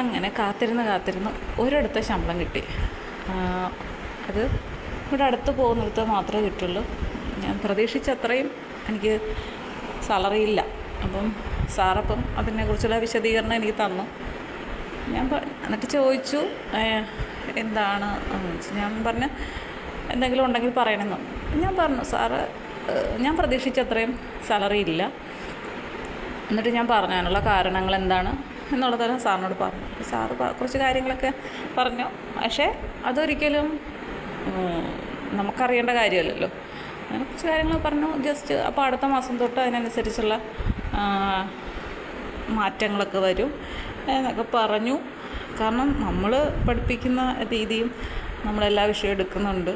അങ്ങനെ കാത്തിരുന്ന് കാത്തിരുന്ന് ഒരിടത്ത് ശമ്പളം കിട്ടി. അത് ഇവിടെ അടുത്ത് പോകുന്നിടത്ത് മാത്രമേ കിട്ടുള്ളൂ. ഞാൻ പ്രതീക്ഷിച്ചത്രയും എനിക്ക് സാലറി ഇല്ല. അപ്പം സാറപ്പം അതിനെക്കുറിച്ചുള്ള വിശദീകരണം എനിക്ക് തന്നു. ഞാൻ എന്നിട്ട് ചോദിച്ചു എന്താണ്? ഞാൻ പറഞ്ഞ എന്തെങ്കിലും ഉണ്ടെങ്കിൽ പറയണമെന്ന്. ഞാൻ പറഞ്ഞു സാറ് ഞാൻ പ്രതീക്ഷിച്ചത്രയും സാലറി ഇല്ല. എന്നിട്ട് ഞാൻ പറഞ്ഞാനുള്ള കാരണങ്ങൾ എന്താണ്? എന്നുള്ളതെല്ലാം സാറിനോട് പറഞ്ഞു. സാറ് കുറച്ച് കാര്യങ്ങളൊക്കെ പറഞ്ഞു. പക്ഷേ അതൊരിക്കലും നമുക്കറിയേണ്ട കാര്യമല്ലല്ലോ. അങ്ങനെ കുറച്ച് കാര്യങ്ങൾ പറഞ്ഞു. ജസ്റ്റ് അപ്പോൾ അടുത്ത മാസം തൊട്ട് അതിനനുസരിച്ചുള്ള മാറ്റങ്ങളൊക്കെ വരും എന്നൊക്കെ പറഞ്ഞു. കാരണം നമ്മൾ പഠിപ്പിക്കുന്ന രീതിയും നമ്മളെല്ലാ വിഷയവും എടുക്കുന്നുണ്ട്.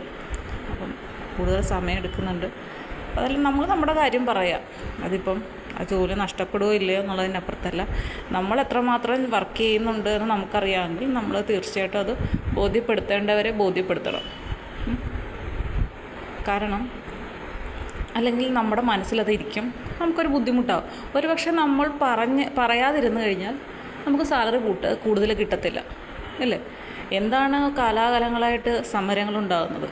അപ്പം കൂടുതൽ സമയം എടുക്കുന്നുണ്ട്. അതെല്ലാം നമ്മൾ നമ്മുടെ കാര്യം പറയാം. അതിപ്പം ആ ജോലി നഷ്ടപ്പെടുകയോ ഇല്ലയോ എന്നുള്ളതിനപ്പുറത്തല്ല. നമ്മൾ എത്രമാത്രം വർക്ക് ചെയ്യുന്നുണ്ട് എന്ന് നമുക്കറിയാമെങ്കിൽ നമ്മൾ തീർച്ചയായിട്ടും അത് ബോധ്യപ്പെടുത്തേണ്ടവരെ ബോധ്യപ്പെടുത്തണം. കാരണം അല്ലെങ്കിൽ നമ്മുടെ മനസ്സിലതിരിക്കും നമുക്കൊരു ബുദ്ധിമുട്ടാവും. ഒരുപക്ഷെ നമ്മൾ പറഞ്ഞ് പറയാതിരുന്നു കഴിഞ്ഞാൽ നമുക്ക് സാലറി കൂട്ട് കൂടുതൽ കിട്ടത്തില്ല. അല്ലേ? എന്താണ് കാലാകാലങ്ങളായിട്ട് സമരങ്ങളുണ്ടാകുന്നത്?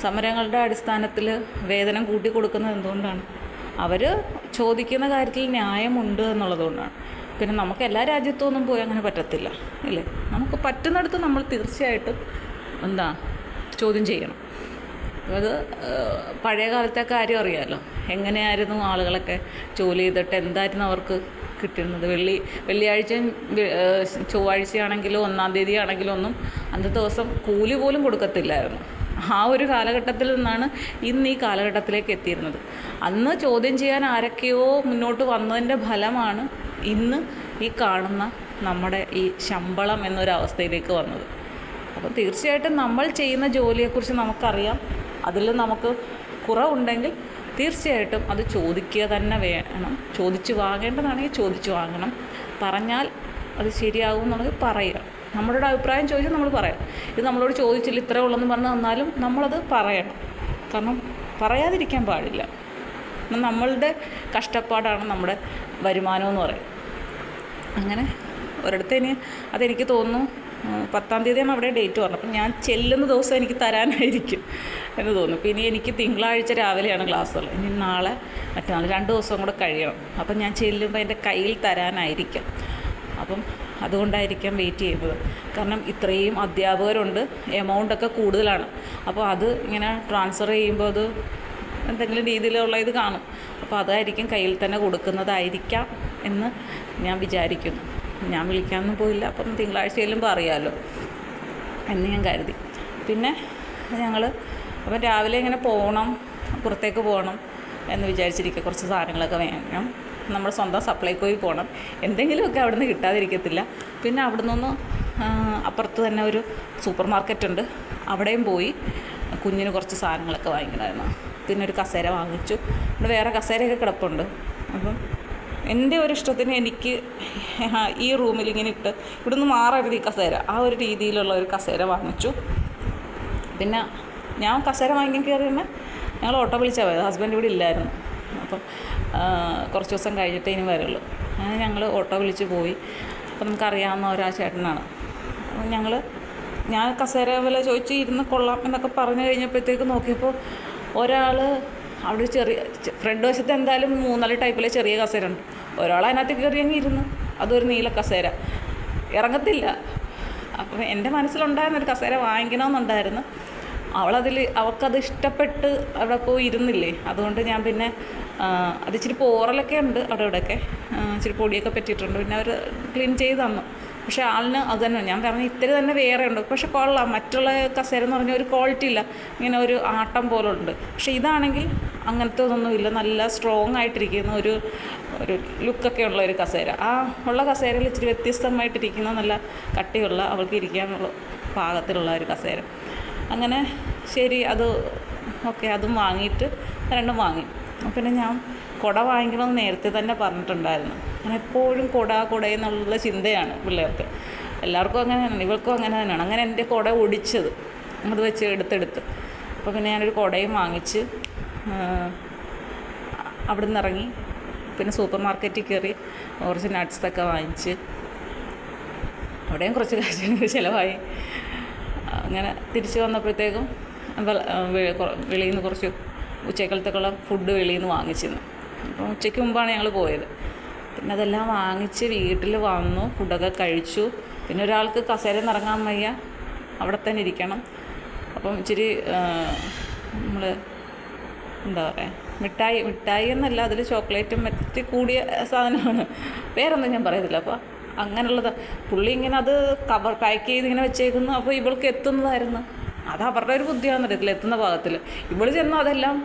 സമരങ്ങളുടെ അടിസ്ഥാനത്തിൽ വേതനം കൂട്ടി കൊടുക്കുന്നത് എന്തുകൊണ്ടാണ്? അവർ ചോദിക്കുന്ന കാര്യത്തിൽ ന്യായമുണ്ട് എന്നുള്ളതുകൊണ്ടാണ്. പിന്നെ നമുക്ക് എല്ലാ രാജ്യത്തും ഒന്നും പോയി അങ്ങനെ പറ്റത്തില്ല ഇല്ലേ? നമുക്ക് പറ്റുന്നിടത്ത് നമ്മൾ തീർച്ചയായിട്ടും എന്താ ചോദ്യം ചെയ്യണം. അത് പഴയ കാലത്തെ കാര്യം അറിയാമല്ലോ എങ്ങനെയായിരുന്നു ആളുകളൊക്കെ ജോലി ചെയ്തിട്ട് എന്തായിരുന്നു അവർക്ക് കിട്ടുന്നത്? വെള്ളി വെള്ളിയാഴ്ചയും വെ- ഏഹ്, ചൊവ്വാഴ്ചയാണെങ്കിലും ഒന്നാം തീയതി ആണെങ്കിലും ഒന്നും അന്നത്തെ ദിവസം കൂലി പോലും കൊടുക്കത്തില്ലായിരുന്നു. ആ ഒരു കാലഘട്ടത്തിൽ നിന്നാണ് ഇന്ന് ഈ കാലഘട്ടത്തിലേക്ക് എത്തിയിരുന്നത്. അന്ന് ചോദ്യം ചെയ്യാൻ ആരൊക്കെയോ മുന്നോട്ട് വന്നതിന്റെ ഫലമാണ് ഇന്ന് ഈ കാണുന്ന നമ്മുടെ ഈ ശമ്പളം എന്നൊരവസ്ഥയിലേക്ക് വന്നത്. അപ്പോൾ തീർച്ചയായിട്ടും നമ്മൾ ചെയ്യുന്ന ജോലിയെക്കുറിച്ച് നമുക്കറിയാം. അതിൽ നമുക്ക് കുറവുണ്ടെങ്കിൽ തീർച്ചയായിട്ടും അത് ചോദിക്കുക തന്നെ വേണം. ചോദിച്ചു വാങ്ങേണ്ടതാണെങ്കിൽ ചോദിച്ചു വാങ്ങണം. പറഞ്ഞാൽ അത് ശരിയാകും എന്നുള്ളത് പറയുക. നമ്മളുടെ അഭിപ്രായം ചോദിച്ചാൽ നമ്മൾ പറയാം. ഇത് നമ്മളോട് ചോദിച്ചില്ല ഇത്രേ ഉള്ളെന്ന് പറഞ്ഞു തന്നാലും നമ്മളത് പറയണം. കാരണം പറയാതിരിക്കാൻ പാടില്ല. നമ്മളുടെ കഷ്ടപ്പാടാണ് നമ്മുടെ വരുമാനം എന്ന് പറയുന്നത് അങ്ങനെ ഇനി അതെനിക്ക് തോന്നുന്നു പത്താം തീയതിയാണ് അവിടെ ഡേറ്റ് പറഞ്ഞത്. അപ്പം ഞാൻ ചെല്ലുന്ന ദിവസം എനിക്ക് തരാനായിരിക്കും എന്ന് തോന്നുന്നു. പിന്നെ എനിക്ക് തിങ്കളാഴ്ച രാവിലെയാണ് ക്ലാസ്സുകൾ ഇനി നാളെ മറ്റന്നാൾ രണ്ട് ദിവസം കൂടെ കഴിയണം. അപ്പം ഞാൻ ചെല്ലുമ്പോൾ എന്റെ കയ്യിൽ തരാനായിരിക്കും. അപ്പം അതുകൊണ്ടായിരിക്കാം വെയിറ്റ് ചെയ്യുന്നത്. കാരണം ഇത്രയും അധ്യാപകരുണ്ട് എമൗണ്ടൊക്കെ കൂടുതലാണ്. അപ്പോൾ അത് ഇങ്ങനെ ട്രാൻസ്ഫർ ചെയ്യുമ്പോൾ അത് എന്തെങ്കിലും രീതിയിലുള്ള ഇത് കാണും. അപ്പോൾ അതായിരിക്കും കയ്യിൽ തന്നെ കൊടുക്കുന്നതായിരിക്കാം എന്ന് ഞാൻ വിചാരിക്കുന്നു. ഞാൻ വിളിക്കാനൊന്നും പോയില്ല അപ്പം തിങ്കളാഴ്ചയിലും പറയാമല്ലോ എന്ന് ഞാൻ കരുതി. പിന്നെ ഞങ്ങൾ അപ്പം രാവിലെ ഇങ്ങനെ പോകണം പുറത്തേക്ക് പോകണം എന്ന് വിചാരിച്ചിരിക്കുക. കുറച്ച് സാധനങ്ങളൊക്കെ വേണം. നമ്മുടെ സ്വന്തം സപ്ലൈക്കോയിൽ പോകണം. എന്തെങ്കിലുമൊക്കെ അവിടെ നിന്ന് കിട്ടാതിരിക്കത്തില്ല. പിന്നെ അവിടെ നിന്ന് അപ്പുറത്ത് തന്നെ ഒരു സൂപ്പർ മാർക്കറ്റ് ഉണ്ട് അവിടെയും പോയി കുഞ്ഞിന് കുറച്ച് സാധനങ്ങളൊക്കെ വാങ്ങിക്കണമായിരുന്നു. പിന്നെ ഒരു കസേര വാങ്ങിച്ചു. ഇവിടെ വേറെ കസേരയൊക്കെ കിടപ്പുണ്ട്. അപ്പം എന്റെ ഒരു ഇഷ്ടത്തിന് എനിക്ക് ഈ റൂമിൽ ഇങ്ങനെ ഇട്ട് ഇവിടുന്ന് മാറരുത് ഈ കസേര. ആ ഒരു രീതിയിലുള്ള ഒരു കസേര വാങ്ങിച്ചു. പിന്നെ ഞാൻ കസേര വാങ്ങിക്കാൻ കയറി തന്നെ ഞങ്ങൾ ഓട്ടോ വിളിച്ചാൽ പോയത്. ഹസ്ബൻഡ് ഇവിടെ ഇല്ലായിരുന്നു. അപ്പം കുറച്ച് ദിവസം കഴിഞ്ഞിട്ടേ ഇനി വരുള്ളൂ. അങ്ങനെ ഞങ്ങൾ ഓട്ടോ വിളിച്ച് പോയി. അപ്പം നമുക്കറിയാവുന്ന ഒരാ ചേട്ടനാണ്. ഞങ്ങൾ ഞാൻ കസേര വില ചോദിച്ച് ഇരുന്ന് കൊള്ളാം എന്നൊക്കെ പറഞ്ഞു കഴിഞ്ഞപ്പോഴത്തേക്ക് നോക്കിയപ്പോൾ ഒരാൾ അവിടെ ചെറിയ ഫ്രണ്ട് വശത്ത് എന്തായാലും മൂന്നാൽ ടൈപ്പിലെ ചെറിയ കസേര ഉണ്ട്. ഒരാൾ അതിനകത്ത് കയറി അങ്ങ് ഇരുന്ന്. അതൊരു നീല കസേര. ഇറങ്ങത്തില്ല. അപ്പം എന്റെ മനസ്സിലുണ്ടായിരുന്നൊരു കസേര വാങ്ങിക്കണമെന്നുണ്ടായിരുന്നു. അവളതിൽ അവൾക്കത് ഇഷ്ടപ്പെട്ട് അവിടെ പോയി ഇരുന്നില്ലേ? അതുകൊണ്ട് ഞാൻ പിന്നെ അത് ഇച്ചിരി പോറലൊക്കെ ഉണ്ട് അവിടെ ഇവിടെയൊക്കെ. ഇച്ചിരി പൊടിയൊക്കെ പറ്റിയിട്ടുണ്ട്. പിന്നെ അവർ ക്ലീൻ ചെയ്ത് തന്നു. പക്ഷേ ആളിന് അത് തന്നെ ഞാൻ പറഞ്ഞു ഇത്തിരി തന്നെ വേറെ ഉണ്ട്. പക്ഷെ കൊള്ളാം. മറ്റുള്ള കസേര എന്ന് പറഞ്ഞാൽ ഒരു ക്വാളിറ്റി ഇല്ല. ഇങ്ങനെ ഒരു ആട്ടം പോലെ ഉണ്ട്. പക്ഷേ ഇതാണെങ്കിൽ അങ്ങനത്തെ ഒന്നുമില്ല നല്ല സ്ട്രോങ് ആയിട്ടിരിക്കുന്ന ഒരു ഒരു ലുക്കൊക്കെ ഉള്ള ഒരു കസേര. ആ ഉള്ള കസേരയിൽ ഇച്ചിരി വ്യത്യസ്തമായിട്ടിരിക്കുന്ന നല്ല കട്ടിയുള്ള അവൾക്ക് ഇരിക്കാനുള്ള പാകത്തിലുള്ള ഒരു കസേര. അങ്ങനെ ശരി അത് ഓക്കെ അതും വാങ്ങിയിട്ട് രണ്ടും വാങ്ങി. പിന്നെ ഞാൻ കുട വാങ്ങിക്കണമെന്ന് നേരത്തെ തന്നെ പറഞ്ഞിട്ടുണ്ടായിരുന്നു. ഞാൻ എപ്പോഴും കുട കുട എന്നുള്ള ചിന്തയാണ് പിള്ളേർക്ക്. എല്ലാവർക്കും അങ്ങനെ തന്നെയാണ് ഇവൾക്കും അങ്ങനെ തന്നെയാണ്. അങ്ങനെ എന്റെ കുട ഒടിച്ചത്. അത് വെച്ച് എടുത്തെടുത്ത്. അപ്പോൾ പിന്നെ ഞാനൊരു കുടയും വാങ്ങിച്ച് അവിടെ നിന്ന് ഇറങ്ങി പിന്നെ സൂപ്പർ മാർക്കറ്റിൽ കയറി കുറച്ച് നട്ട്സൊക്കെ വാങ്ങിച്ച്. അവിടെയും കുറച്ച് കാശ് ചിലവായി. അങ്ങനെ തിരിച്ച് വന്നപ്പോഴത്തേക്കും വെളിയിൽ നിന്ന് കുറച്ച് ഉച്ചക്കലത്തേക്കുള്ള ഫുഡ് വെളിയിൽ നിന്ന് വാങ്ങിച്ചിരുന്നു. അപ്പോൾ ഉച്ചയ്ക്ക് മുമ്പാണ് ഞങ്ങൾ പോയത്. പിന്നെ അതെല്ലാം വാങ്ങിച്ച് വീട്ടിൽ വന്നു ഫുഡൊക്കെ കഴിച്ചു. പിന്നെ ഒരാൾക്ക് കസേര നിറങ്ങാൻ വയ്യ. അവിടെ തന്നെ ഇരിക്കണം. അപ്പം ഇച്ചിരി നമ്മൾ എന്താ പറയുക മിഠായി മിഠായി എന്നല്ല അതിൽ ചോക്ലേറ്റും മറ്റ് കൂടിയ സാധനമാണ്. പേരൊന്നും ഞാൻ പറയത്തില്ല. അപ്പോൾ അങ്ങനെയുള്ളത്. പുള്ളി ഇങ്ങനെ അത് കവർ പാക്ക് ചെയ്ത് ഇങ്ങനെ വെച്ചേക്കുന്നു. അപ്പോൾ ഇവൾക്ക് എത്തുന്നതായിരുന്നു. അത് അവരുടെ ഒരു ബുദ്ധിയാണെന്ന് അറിയത്തില്ല എത്തുന്ന ഭാഗത്തിൽ ഇവൾ ചെന്ന് അതെല്ലാം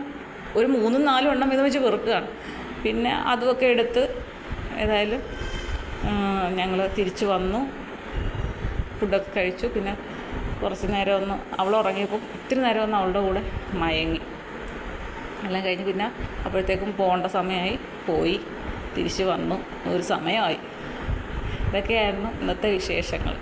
ഒരു മൂന്നും നാലും എണ്ണം ഇത് വെച്ച് വെറുക്കുകയാണ്. പിന്നെ അതുമൊക്കെ എടുത്ത് ഏതായാലും ഞങ്ങൾ തിരിച്ചു വന്നു. ഫുഡൊക്കെ കഴിച്ചു. പിന്നെ കുറച്ച് നേരം ഒന്ന് അവൾ ഉറങ്ങിയപ്പോൾ ഇത്തിരി നേരം ഒന്ന് അവളുടെ കൂടെ മയങ്ങി. എല്ലാം കഴിഞ്ഞ് പിന്നെ അപ്പോഴത്തേക്കും പോകേണ്ട സമയമായി. പോയി തിരിച്ച് വന്നു. ഒരു സമയമായി. ഇതൊക്കെയായിരുന്നു ഇന്നത്തെ വിശേഷങ്ങൾ.